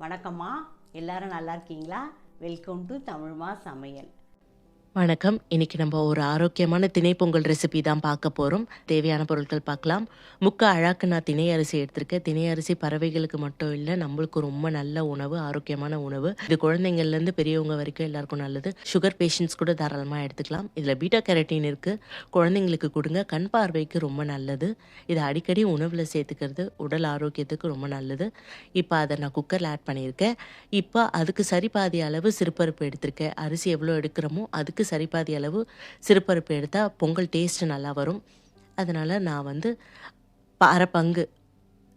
வணக்கம்மா. எல்லாரும் நல்லா இருக்கீங்களா? வெல்கம் டு தமிழ்மா சமையல். வணக்கம். இன்னைக்கு நம்ம ஒரு ஆரோக்கியமான திணைப்பொங்கல் ரெசிபி தான் பார்க்க போகிறோம் தேவையான பொருட்கள் பார்க்கலாம். முக்க அழாக்கு நான் திணை அரிசி எடுத்திருக்கேன். திணை அரிசி பறவைகளுக்கு மட்டும் இல்லை நம்மளுக்கு ரொம்ப நல்ல உணவு ஆரோக்கியமான உணவு. இது குழந்தைங்கள்லேருந்து பெரியவங்க வரைக்கும் எல்லாருக்கும் நல்லது. சுகர் பேஷண்ட்ஸ் கூட தாராளமாக எடுத்துக்கலாம். இதில் பீட்டா கேரட்டின் இருக்குது குழந்தைங்களுக்கு கொடுங்க. கண் பார்வைக்கு ரொம்ப நல்லது. இதை அடிக்கடி உணவில் சேர்த்துக்கிறது உடல் ஆரோக்கியத்துக்கு ரொம்ப நல்லது. இப்போ அதை நான் குக்கரில் ஆட் பண்ணியிருக்கேன். இப்போ அதுக்கு சரி பாதி அளவு சிறுபருப்பு எடுத்திருக்கேன். அரிசி எவ்வளோ எடுக்கிறோமோ அதுக்கு சரிபாதி அளவு சிறுபருப்பு எடுத்தால் பொங்கல் டேஸ்ட்டு நல்லா வரும். அதனால் நான் வந்து அரை பங்கு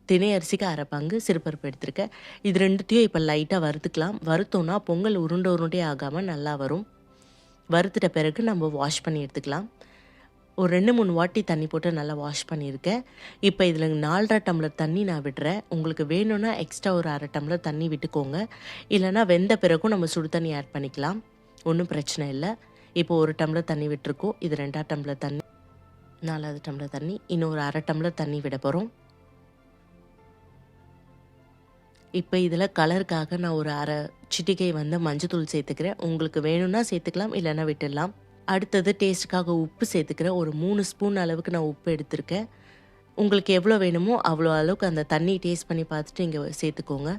தினை அரிசிக்கு அரை பங்கு சிறுபருப்பு எடுத்திருக்கேன். இது ரெண்டுத்தையும் இப்போ லைட்டாக வறுத்துக்கலாம். வறுத்தோன்னா பொங்கல் உருண்டை உருண்டே ஆகாமல் நல்லா வரும். வறுத்துட்ட பிறகு நம்ம வாஷ் பண்ணி எடுத்துக்கலாம். ஒரு ரெண்டு மூணு வாட்டி தண்ணி போட்டு நல்லா வாஷ் பண்ணியிருக்கேன். இப்போ இதில் நாலரை டம்ளர் தண்ணி நான் விடுறேன். உங்களுக்கு வேணும்னா எக்ஸ்ட்ரா ஒரு அரை டம்ளர் தண்ணி விட்டுக்கோங்க. இல்லைன்னா வெந்த பிறகும் நம்ம சுடு தண்ணி ஆட் பண்ணிக்கலாம். ஒன்றும் பிரச்சனை இல்லை. இப்போ ஒரு டம்ளர் தண்ணி விட்டுருக்கோம். இது ரெண்டாவது டம்ளர் தண்ணி நாலாவது டம்ளர் தண்ணி இன்னொரு அரை டம்ளர் தண்ணி விட போகிறோம் இப்போ இதில் கலருக்காக நான் ஒரு அரை சிட்டிகை வந்து மஞ்சத்தூள் சேர்த்துக்கிறேன். உங்களுக்கு வேணும்னா சேர்த்துக்கலாம் இல்லைன்னா விட்டுடலாம். அடுத்தது டேஸ்ட்டுக்காக உப்பு சேர்த்துக்கிறேன். ஒரு மூணு ஸ்பூன் அளவுக்கு நான் உப்பு எடுத்திருக்கேன். உங்களுக்கு எவ்வளோ வேணுமோ அவ்வளோ அளவுக்கு அந்த தண்ணி டேஸ்ட் பண்ணி பார்த்துட்டு இங்கே சேர்த்துக்கோங்க.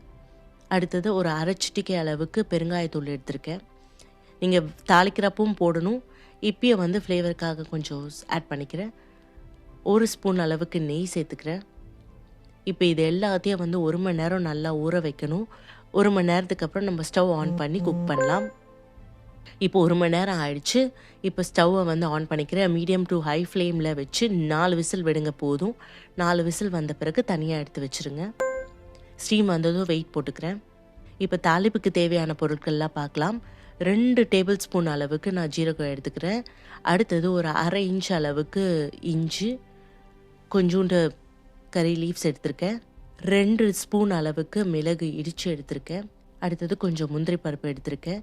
அடுத்தது ஒரு அரை சிட்டிக்கை அளவுக்கு பெருங்காயத்தூள் எடுத்திருக்கேன். நீங்கள் தாளிக்கிறப்பவும் போடணும். இப்பயும் வந்து ஃப்ளேவருக்காக கொஞ்சம் ஆட் பண்ணிக்கிறேன் ஒரு ஸ்பூன் அளவுக்கு நெய் சேர்த்துக்கிறேன் இப்போ இது எல்லாத்தையும் வந்து ஒரு மணி நேரம் நல்லா ஊற வைக்கணும். ஒரு மணி நேரத்துக்கு அப்புறம் நம்ம ஸ்டவ் ஆன் பண்ணி குக் பண்ணலாம். இப்போ ஒரு மணி நேரம் ஆயிடுச்சு. இப்போ ஸ்டவ்வை வந்து ஆன் பண்ணிக்கிறேன் மீடியம் டு ஹை ஃப்ளேமில் வச்சு நாலு விசில் விடுங்க போதும். நாலு விசில் வந்த பிறகு தனியாக எடுத்து வச்சுருங்க. ஸ்டீம் வந்ததும் வெயிட் போட்டுக்கிறேன். இப்போ தாளிப்புக்கு தேவையான பொருட்கள்லாம் பார்க்கலாம். ரெண்டு டேபிள் ஸ்பூன் அளவுக்கு நான் ஜீரகம் எடுத்துக்கிறேன். அடுத்தது ஒரு அரை இன்ச் அளவுக்கு இஞ்சி கொஞ்சோண்டு கறி லீவ்ஸ் எடுத்திருக்கேன். ரெண்டு ஸ்பூன் அளவுக்கு மிளகு இடித்து எடுத்திருக்கேன். அடுத்தது கொஞ்சம் முந்திரி பருப்பு எடுத்திருக்கேன்.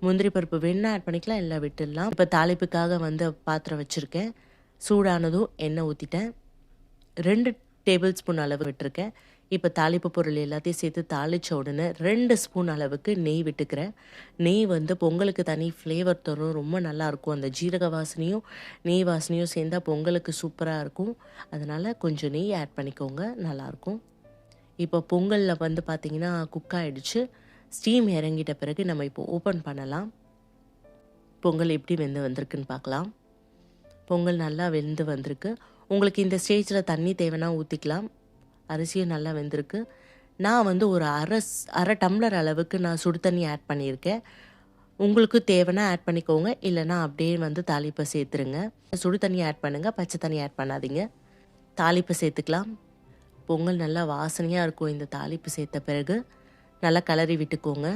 முந்திரி பருப்பு வேணால் ஆட் பண்ணிக்கலாம் எல்லாம் விட்டுடலாம். இப்போ தாளிப்புக்காக வந்து பாத்திரம் வச்சுருக்கேன். சூடானதும் எண்ணெய் ஊற்றிட்டேன் ரெண்டு டேபிள் ஸ்பூன் அளவு விட்டுருக்கேன். இப்போ தாளிப்பு பொருள் எல்லாத்தையும் சேர்த்து தாளித்த உடனே ரெண்டு ஸ்பூன் அளவுக்கு நெய் விட்டுக்கிறேன். நெய் வந்து பொங்கலுக்கு தனி ஃப்ளேவர் தரும். ரொம்ப நல்லாயிருக்கும் அந்த ஜீரக வாசனையும் நெய் வாசனையும் சேர்ந்தா பொங்கலுக்கு சூப்பராக இருக்கும். அதனால் கொஞ்சம் நெய் ஆட் பண்ணிக்கோங்க. நல்லாயிருக்கும் இப்போ பொங்கலில் வந்து பார்த்திங்கன்னா குக் ஆகிடுச்சு ஸ்டீம் இறங்கிட்ட பிறகு நம்ம இப்போ ஓப்பன் பண்ணலாம். பொங்கல் எப்படி வெந்து வந்திருக்குன்னு பார்க்கலாம் பொங்கல் நல்லா வெந்து வந்திருக்கு. உங்களுக்கு இந்த ஸ்டேஜில் தண்ணி தேவைன்னா ஊற்றிக்கலாம் அரிசியும் நல்லா வெந்திருக்கு. நான் வந்து ஒரு அரை அரை டம்ளர் அளவுக்கு நான் சுடு தண்ணி ஆட் பண்ணியிருக்கேன். உங்களுக்கு தேவைன்னா ஆட் பண்ணிக்கோங்க. இல்லைன்னா அப்படியே வந்து தாளிப்பை சேர்த்துருங்க. சுடு தண்ணி ஆட் பண்ணுங்கள் பச்சை தண்ணி ஆட் பண்ணாதீங்க. தாளிப்பை சேர்த்துக்கலாம். பொங்கல் நல்லா வாசனையாக இருக்கும். இந்த தாளிப்பு சேர்த்த பிறகு நல்லா கலரி விட்டுக்கோங்க.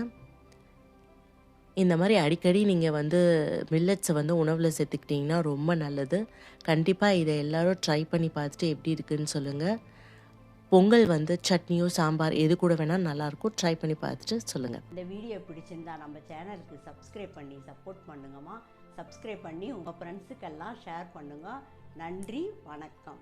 இந்த மாதிரி அடிக்கடி நீங்கள் வந்து மில்லட்ஸை வந்து உணவில் சேர்த்துக்கிட்டிங்கன்னா ரொம்ப நல்லது. கண்டிப்பாக இதை எல்லோரும் ட்ரை பண்ணி பார்த்துட்டு எப்படி இருக்குதுன்னு சொல்லுங்கள் பொங்கல் வந்து சட்னியோ சாம்பார் எது கூட வேணால் நல்லாயிருக்கும் ட்ரை பண்ணி பார்த்துட்டு சொல்லுங்கள் இந்த வீடியோ பிடிச்சிருந்தா நம்ம சேனலுக்கு சப்ஸ்கிரைப் பண்ணி சப்போர்ட் பண்ணுங்கம்மா. சப்ஸ்கிரைப் பண்ணி உங்கள் ஃப்ரெண்ட்ஸுக்கெல்லாம் ஷேர் பண்ணுங்கள் நன்றி வணக்கம்.